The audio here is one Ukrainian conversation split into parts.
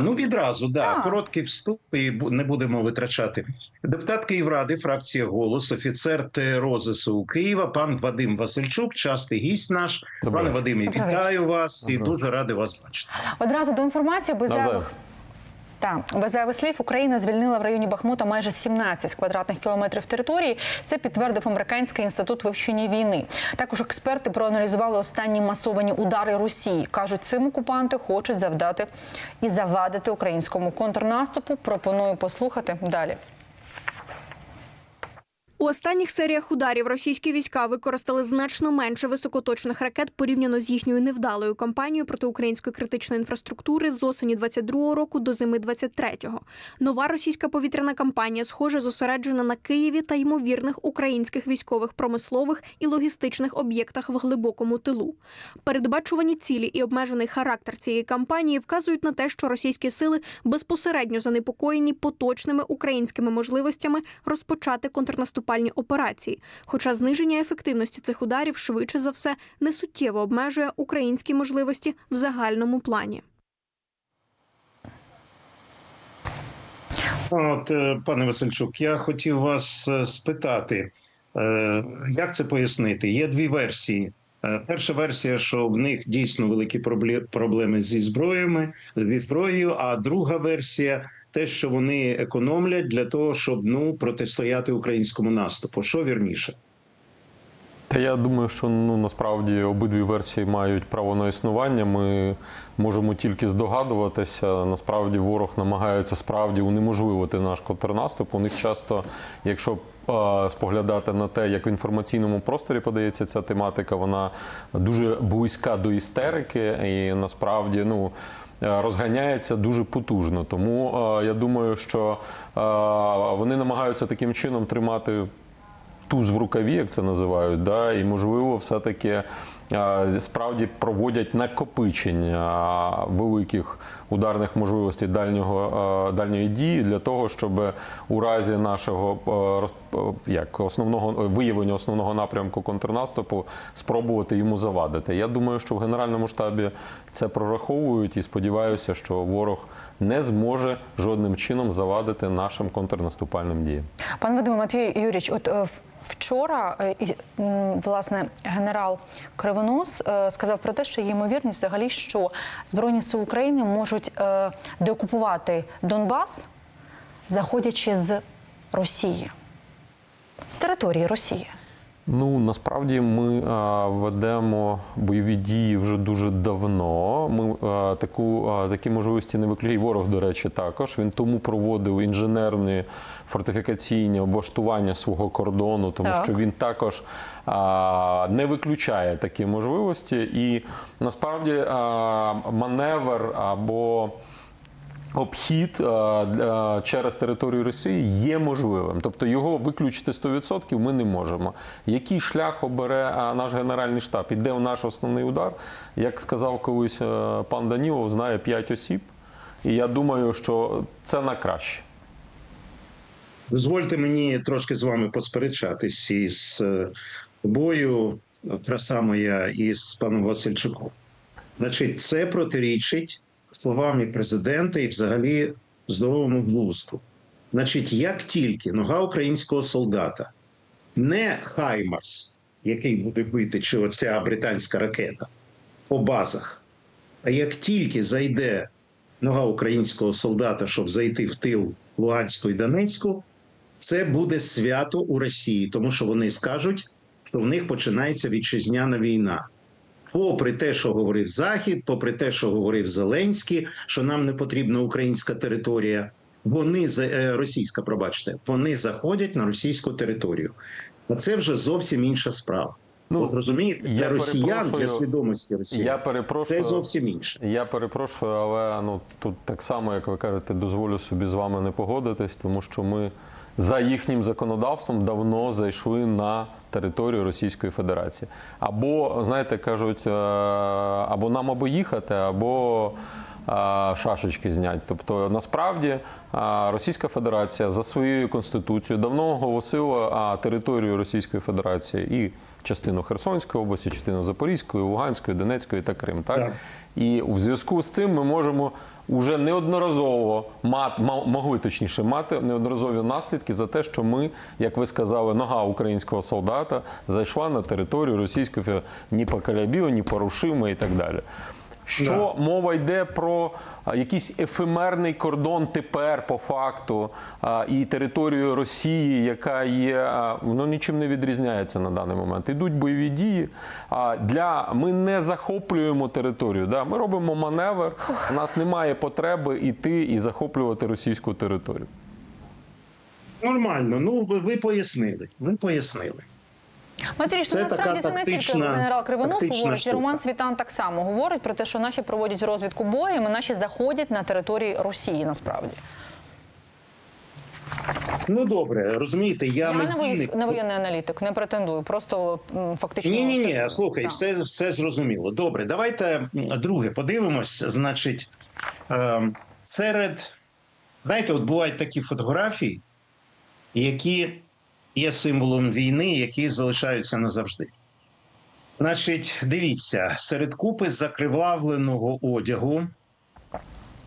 Ну відразу да Так. короткий вступ і не будемо витрачати. Депутат Київради, фракція голос, офіцер ТРОЗСУ Києва, пан Вадим Васильчук, частий гість наш. Добре. Пане Вадимі, Вадиме, вітаю вас і дуже радий вас бачити. Одразу до інформації без зайвих. Так, без слів Україна звільнила в районі Бахмута майже 17 квадратних кілометрів території. Це підтвердив американський інститут вивчення війни. Також експерти проаналізували останні масовані удари Росії. кажуть, цим окупанти хочуть завдати і завадити українському контрнаступу. Пропоную послухати далі. У останніх серіях ударів російські війська використали значно менше високоточних ракет порівняно з їхньою невдалою кампанією проти української критичної інфраструктури з осені 22-го року до зими 23-го. Нова російська повітряна кампанія, схоже, зосереджена на Києві та ймовірних українських військових промислових і логістичних об'єктах в глибокому тилу. Передбачувані цілі і обмежений характер цієї кампанії вказують на те, що російські сили безпосередньо занепокоєні поточними українськими можливостями розпочати контрнаступальні операції. Хоча зниження ефективності цих ударів швидше за все не суттєво обмежує українські можливості в загальному плані. От, е, пане Васильчук, я хотів вас е, спитати, е, як це пояснити? Є дві версії. Перша версія, що в них дійсно великі проблеми зі зброями, зі зброєю. А друга версія те, що вони економлять для того, щоб ну протистояти українському наступу. Що вірніше? Та я думаю, що ну насправді обидві версії мають право на існування. Ми можемо тільки здогадуватися. Насправді ворог намагається справді унеможливити наш контрнаступ. У них часто, якщо споглядати на те, як в інформаційному просторі подається ця тематика, вона дуже близька до істерики, і насправді ну. Е, Розганяється дуже потужно, тому е, я думаю, що е, вони намагаються таким чином тримати туз в рукаві, як це називають, да, і можливо, все-таки е, справді проводять накопичення великих ударних можливостей дальнього, е, дальньої дії для того, щоб у разі нашого е, е, як основного виявлення основного напрямку контрнаступу спробувати йому завадити. Я думаю, що в генеральному штабі це прораховують і сподіваюся, що ворог не зможе жодним чином завадити нашим контрнаступальним діям. Пан Вадим Матвій Юрійович, от е, вчора е, власне генерал Кривонос е, сказав про те, що є ймовірність взагалі, що Збройні сили України можуть деокупувати Донбас, заходячи з Росії, з території Росії. Ну насправді ми а, ведемо бойові дії вже дуже давно. Ми а, таку а, такі можливості не виключає. Ворог, до речі, також він тому проводив інженерні фортифікаційні облаштування свого кордону, тому Так. що він також а, не виключає такі можливості. І насправді а, маневр або обхід е, через територію Росії є можливим. Тобто його виключити 100% ми не можемо. Який шлях обере е, наш генеральний штаб? Іде в наш основний удар? Як сказав колись е, пан Данілов, знає 5 осіб. І я думаю, що це на краще. Дозвольте мені трошки з вами посперечатись із тобою, краса моя, і з паном Васильчуком. Значить, це протирічить словами президента і взагалі здоровому глузду. Значить, як тільки нога українського солдата, не Хаймарс, який буде бити, чи оця британська ракета по базах, а як тільки зайде нога українського солдата, щоб зайти в тил Луганську і Донецьку, це буде свято у Росії, тому що вони скажуть, що в них починається вітчизняна війна. Попри те, що говорив Захід, попри те, що говорив Зеленський, що нам не потрібна українська територія, вони е, російська, пробачте, вони заходять на російську територію. А це вже зовсім інша справа. Ну, От розумієте, я для росіян, для свідомості росіян, Я перепрошую. це зовсім інше. Я перепрошую, але ну тут так само, як ви кажете, дозволю собі з вами не погодитись, тому що ми за їхнім законодавством давно зайшли на територію Російської Федерації. Або, знаєте, кажуть, е, або нам або їхати, або е, шашечки зняти. Тобто, насправді е, Російська Федерація за своєю конституцією давно оголосила територію Російської Федерації і частину Херсонської області, частину Запорізької, Луганської, Донецької та Крим. Так? Так. І в зв'язку з цим ми можемо уже неодноразово мат, ма- могли точніше мати неодноразові наслідки за те, що ми, як ви сказали, нога українського солдата зайшла на територію Російської. Ні по Калябіо, ні порушимо і так далі. Що мова йде про якийсь ефемерний кордон тепер по факту і територію Росії, яка є воно нічим не відрізняється на даний момент. Ідуть бойові дії. Для ми не захоплюємо територію. Да? Ми робимо маневр. У нас немає потреби йти і захоплювати російську територію. Нормально. Ну ви пояснили. Ви пояснили. Матвій, Це ну, насправді це не тільки генерал Кривонос тактична говорить, і штука. Роман Світан так само говорить про те, що наші проводять розвідку боєм, і наші заходять на території Росії. Насправді Ну добре, розумієте, я, я, не, медійник. не воєнний аналітик, не претендую. Просто фактично Ні, ні, ні. Слухай, так. все, все зрозуміло. Добре, давайте друге подивимось. Значить, ем, серед знаєте, от бувають такі фотографії, які є символом війни, які залишаються назавжди. Значить, дивіться, серед купи закривавленого одягу,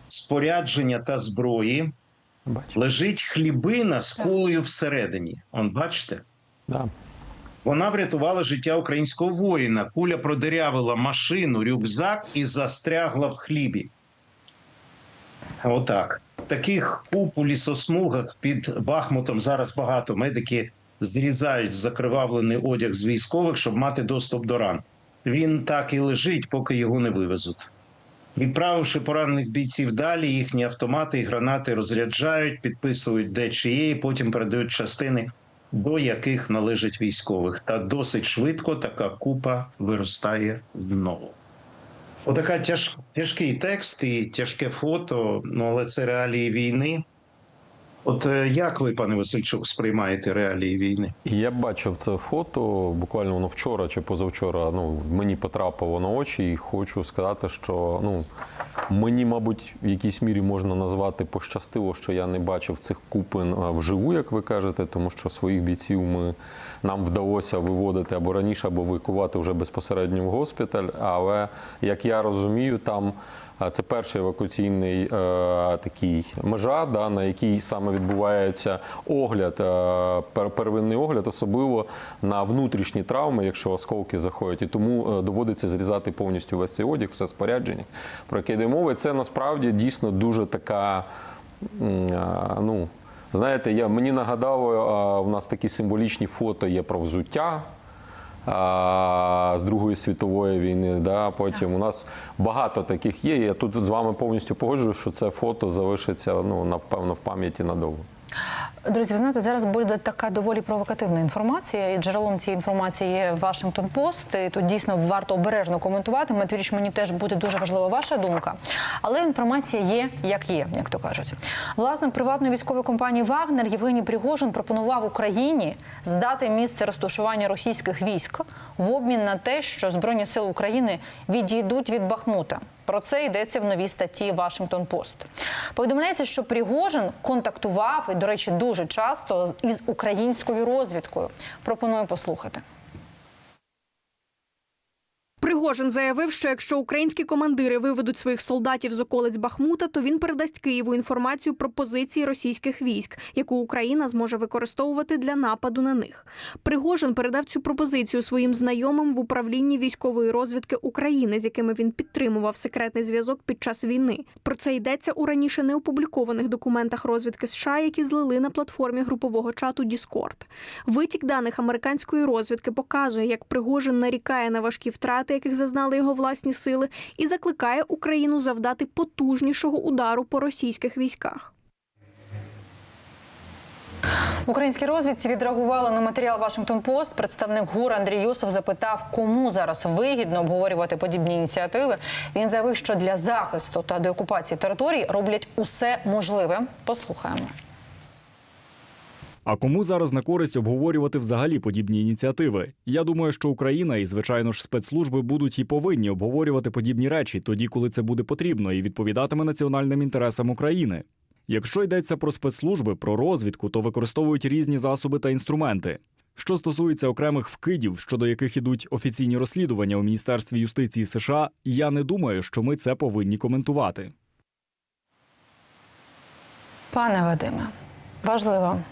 спорядження та зброї Бачу. лежить хлібина з кулею всередині. Он бачите? Да. Вона врятувала життя українського воїна. Куля продирявила машину, рюкзак і застрягла в хлібі. Отак. Таких куп у лісосмугах під Бахмутом зараз багато. Медики зрізають закривавлений одяг з військових, щоб мати доступ до ран. Він так і лежить, поки його не вивезуть. Відправивши поранених бійців далі, їхні автомати і гранати розряджають, підписують де чи і потім передають частини до яких належить військових. Та досить швидко така купа виростає знову. Отака тяж, тяжкий текст і тяжке фото, ну але це реалії війни. От е, як ви, пане Васильчук, сприймаєте реалії війни? Я бачив це фото, буквально воно вчора чи позавчора. Ну мені потрапило на очі, і хочу сказати, що ну мені, мабуть, в якійсь мірі можна назвати пощастило, що я не бачив цих купин вживу, як ви кажете, тому що своїх бійців ми нам вдалося виводити або раніше, або евакувати вже безпосередньо в госпіталь. Але як я розумію, там. Це перший евакуаційний е, такий межа, да, на якій саме відбувається огляд, е, первинний огляд, особливо на внутрішні травми, якщо осколки заходять. І тому е, доводиться зрізати повністю весь цей одяг, все спорядження, про яке йде мова. Це насправді дійсно дуже така. е, ну, знаєте, я, мені нагадало, е, у нас такі символічні фото є про взуття з Другої світової війни. Да? Потім у нас багато таких є. Я тут з вами повністю погоджую, що це фото залишиться ну, напевно в пам'яті надовго. Друзі, ви знаєте, зараз буде така доволі провокативна інформація, і джерелом цієї інформації є Вашингтон Пост. Тут дійсно варто обережно коментувати. Матвіріч, мені теж буде дуже важлива ваша думка. Але інформація є, як є, як то кажуть. Власник приватної військової компанії Вагнер Євгеній Пригожин пропонував Україні здати місце розташування російських військ в обмін на те, що Збройні сили України відійдуть від Бахмута. Про це йдеться в новій статті Вашингтон Пост. Повідомляється, що Пригожин контактував і, до речі, дуже часто із українською розвідкою. Пропоную послухати. Пригожин заявив, що якщо українські командири виведуть своїх солдатів з околиць Бахмута, то він передасть Києву інформацію про позиції російських військ, яку Україна зможе використовувати для нападу на них. Пригожин передав цю пропозицію своїм знайомим в управлінні військової розвідки України, з якими він підтримував секретний зв'язок під час війни. Про це йдеться у раніше не опублікованих документах розвідки США, які злили на платформі групового чату Discord. Витік даних американської розвідки показує, як Пригожин нарікає на важкі втрати, яких зазнали його власні сили, і закликає Україну завдати потужнішого удару по російських військах. В українській розвідці відреагували на матеріал Вашингтон Пост. Представник ГУР Андрій Юсов запитав, кому зараз вигідно обговорювати подібні ініціативи. Він заявив, що для захисту та деокупації територій роблять усе можливе. Послухаємо. А кому зараз на користь обговорювати взагалі подібні ініціативи? Я думаю, що Україна і, звичайно ж, спецслужби будуть і повинні обговорювати подібні речі тоді, коли це буде потрібно, і відповідатиме національним інтересам України. Якщо йдеться про спецслужби, про розвідку, то використовують різні засоби та інструменти. Що стосується окремих вкидів, щодо яких ідуть офіційні розслідування у Міністерстві юстиції США, я не думаю, що ми це повинні коментувати. Пане Вадиме, важлива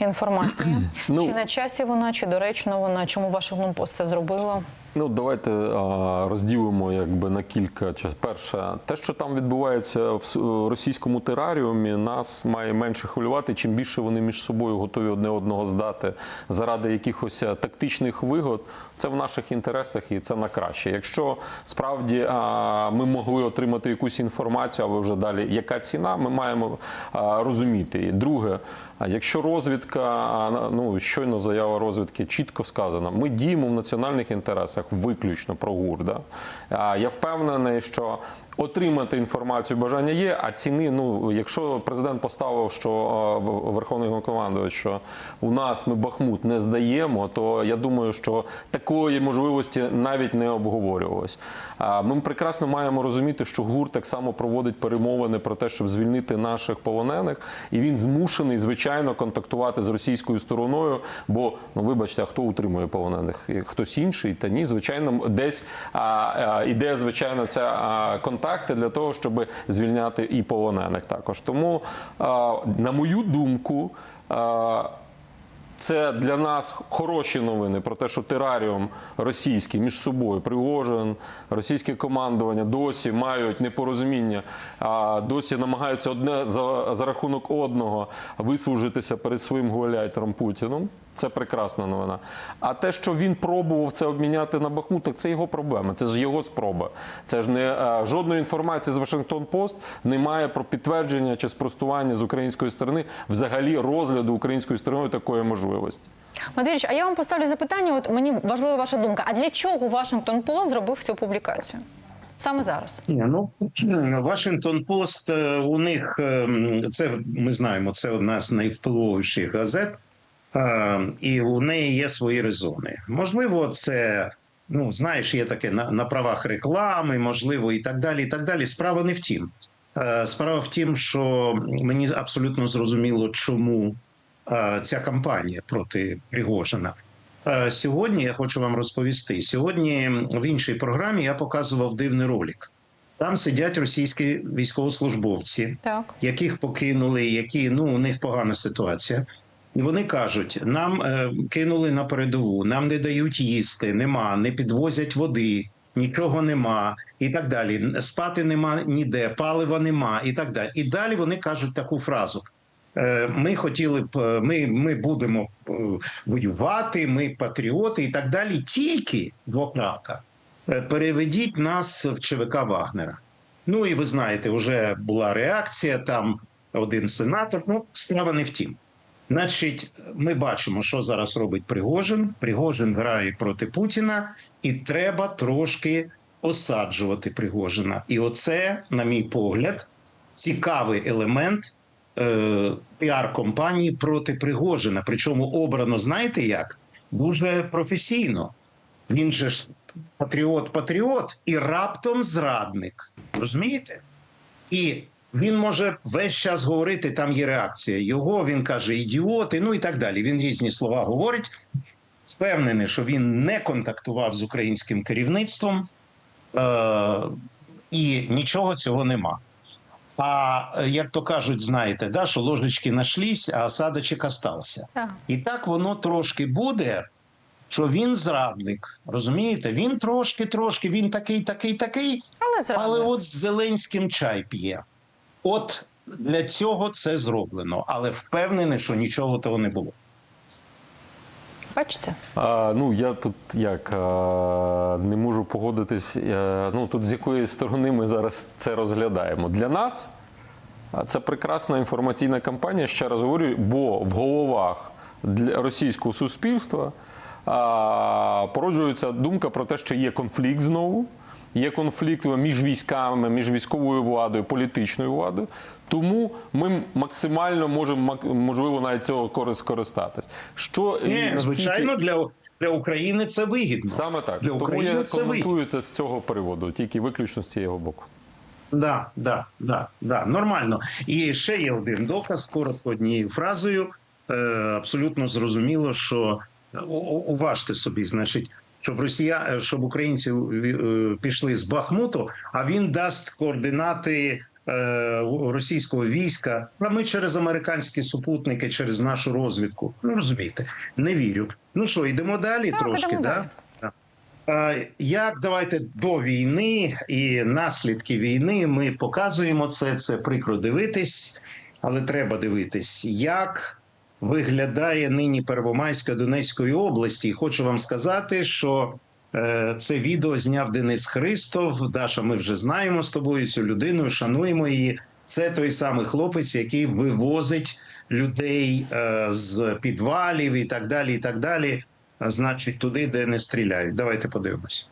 інформація. Ну- чи на часі вона, чи доречно вона? Чому Вашингтон Пост це зробило? Ну, давайте а, розділимо якби на кілька. Час- Перше, те, що там відбувається в російському тераріумі, нас має менше хвилювати. Чим більше вони між собою готові одне одного здати заради якихось тактичних вигод, це в наших інтересах і це на краще. Якщо справді а, ми могли отримати якусь інформацію, а ви вже далі, яка ціна, ми маємо а, розуміти. Друге, якщо розвідка, а, ну щойно заява розвідки чітко сказана, ми діємо в національних інтересах виключно про ГУР. Да? Я впевнений, що отримати інформацію бажання є, а ціни, ну якщо президент поставив, що Верховний Головнокомандувач, що у нас ми Бахмут не здаємо, то я думаю, що такої можливості навіть не обговорювалось. Ми прекрасно маємо розуміти, що ГУР так само проводить перемовини про те, щоб звільнити наших полонених, і він змушений, звичайно, контактувати з російською стороною. Бо ну вибачте, а хто утримує полонених? Хтось інший? Та ні, звичайно, десь іде звичайно ця а, контакти для того, щоб звільняти і полонених також. Тому, на мою думку. це для нас хороші новини про те, що тераріум російський між собою Пригожин, російське командування досі мають непорозуміння, а досі намагаються одне за, за рахунок одного вислужитися перед своїм гуляйтером Путіном. Це прекрасна новина. А те, що він пробував це обміняти на Бахмут, так це його проблема. Це ж його спроба. Це ж не е, жодної інформації з Вашингтон Пост немає про підтвердження чи спростування з української сторони взагалі розгляду українською стороною такої можливості. Матвійович, а я вам поставлю запитання. От мені важлива ваша думка. А для чого Вашингтон Пост зробив цю публікацію? Саме зараз. Ні, ну Вашингтон Пост е, у них е, це ми знаємо. Це одна з найвпливовіших газет, і у неї є свої резони. Можливо, це ну знаєш, є таке на, на правах реклами, можливо, і так далі. І так далі. Справа не в тім. Е, Справа в тім, що мені абсолютно зрозуміло, чому е, ця кампанія проти Пригожина. Е, Сьогодні я хочу вам розповісти. Сьогодні в іншій програмі я показував дивний ролик. Там сидять російські військовослужбовці, Так. яких покинули, які ну у них погана ситуація. Вони кажуть: нам е, кинули на передову, нам не дають їсти, нема, не підвозять води, нічого нема, і так далі. Спати нема ніде, палива нема, і так далі. І далі вони кажуть таку фразу: Е, ми хотіли б, е, ми, ми будемо е, воювати, ми патріоти і так далі. Тільки двокрапка. е, Переведіть нас в ЧВК Вагнера. Ну і ви знаєте, вже була реакція. Там один сенатор. Ну, справа не в тім. Значить, ми бачимо, що зараз робить Пригожин. Пригожин грає проти Путіна, і треба трошки осаджувати Пригожина. І оце, на мій погляд, цікавий елемент е, піар-компанії проти Пригожина. Причому обрано, знаєте як? Дуже професійно. Він же ж патріот-патріот і раптом зрадник. Розумієте? І він може весь час говорити, там є реакція його, він каже ідіоти, ну і так далі. Він різні слова говорить. Впевнений, що він не контактував з українським керівництвом, е- і нічого цього нема. А як то кажуть, знаєте, да, що ложечки нашлись, а осадочок остався. Так. І так воно трошки буде, що він зрадник. Розумієте? Він трошки, трошки, він такий, такий, такий, Але але от з Зеленським чай п'є. От для цього це зроблено, але впевнений, що нічого того не було. Бачите? А, ну я тут як а, не можу погодитись. е, ну тут з якої сторони ми зараз це розглядаємо. Для нас це прекрасна інформаційна кампанія. Ще раз говорю, бо в головах для російського суспільства а, породжується думка про те, що є конфлікт знову. Є конфлікт між військами, між військовою владою, політичною владою. Тому ми максимально можемо можливо навіть цього корис- скористатись. Що Ні, звичайно, для, для України це вигідно. саме так. Для Тому України я це коментую це з цього приводу, тільки виключно з цього боку. Да, да, да, да, нормально. І ще є один доказ, коротко однією фразою. Е, абсолютно зрозуміло, що у- уважте собі, значить, щоб росія, щоб українці е, пішли з Бахмуту, а він дасть координати е, російського війська. А ми через американські супутники, через нашу розвідку. Ну розумієте, не вірю. Ну що, йдемо далі Так, трошки, ідемо да? далі. Е, Як давайте до війни і наслідки війни ми показуємо це. Це прикро дивитись, але треба дивитись, як виглядає нині Первомайська Донецької області. І хочу вам сказати, що е, це відео зняв Денис Христов. Даша, ми вже знаємо з тобою цю людину, шануємо її. Це той самий хлопець, який вивозить людей е, з підвалів і так далі. І так далі. Значить, туди, де не стріляють. Давайте подивимося.